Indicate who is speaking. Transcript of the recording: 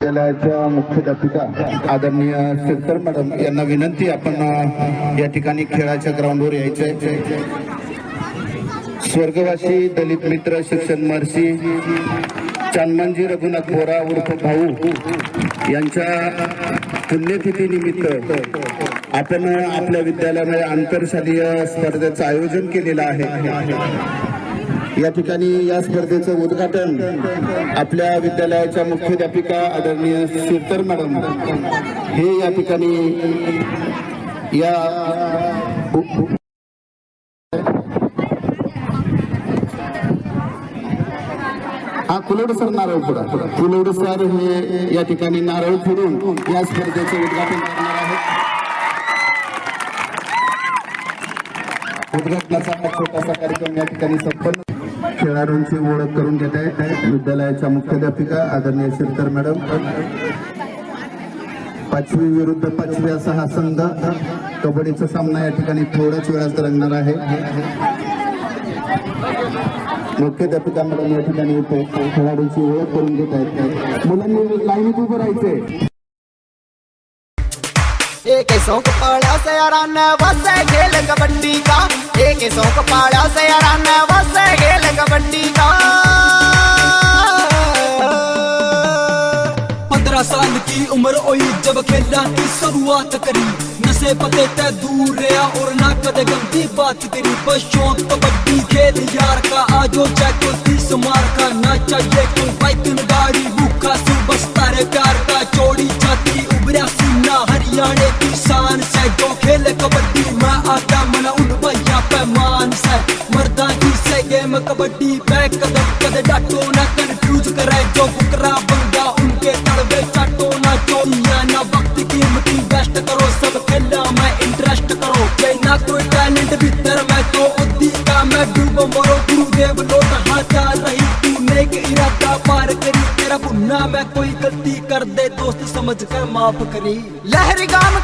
Speaker 1: विद्यालयाच्या मुख्याध्यापिका आदरणीय शिरकर मॅडम यांना विनंती आपण या ठिकाणी खेळाच्या ग्राउंडवर यायचंय. स्वर्गवासी दलित मित्र शिक्षण महर्षी चांदमांजी रघुनाथ बोरा उर्फ भाऊ यांच्या पुण्यतिथीनिमित्त आपण आपल्या विद्यालयामध्ये आंतरशालीय स्पर्धेचं आयोजन केलेलं आहे. या ठिकाणी या स्पर्धेचं उद्घाटन आपल्या विद्यालयाच्या मुख्याध्यापिका आदरणीय शिरकर मॅडम हे या ठिकाणी या हा कुलवड सर नारळ पुरा कुलवड सर हे या ठिकाणी नारळ फुडून या स्पर्धेचं उद्घाटन करणार आहेत. उद्घाटनाचा छोटासा कार्यक्रम या ठिकाणी संपन्न खेळाडूंची ओळख करून घेत आहे विद्यालयाच्या मुख्याध्यापिका आदरणीय शिरकर मॅडम. पाचवी विरुद्ध पाचवी असा हा संघ. कबड्डीचा सामना या ठिकाणी थोड्याच वेळात रंगणार आहे. मुख्याध्यापिका मॅडम या ठिकाणी खेळाडूंची ओळख करून घेत आहेत. मुलांनी लाईनीत उभं राहायचंय.
Speaker 2: एक सौंक पाड़ा से वसे खेल कबड्डी का एक सौंक पाड़ा की
Speaker 3: उम्र होई जब खेला की शुरुआत करी। नशे पते ते दूर रहा और ना कदे गंदी बात करी। बस शौक कबड्डी खेल यार का आजो जैको तीस मार का। ना चाहिए कोई बाइक न गाड़ी भूखा सू बस तारे प्यार का। चौड़ी छाती उभरा सीना हरियाणा की शान से। जो खेल कबड्डी मैं आता मना उन भैया पैमान से। मर्दा की से गेम कबड्डी मैं कदम कदे डाटो ना कंफ्यूज करे जो बुकरा इंटरेस्ट करो जे ना कोई टैलेंट भीतर मैं तो उद्दी का मैं डूब मरो गुरुदेव लोट हाथा रही तू नेक इरादा पार करी तेरा भुन्ना मैं कोई गलती कर दे दोस्त समझ कर माफ करी
Speaker 2: लहरी गाम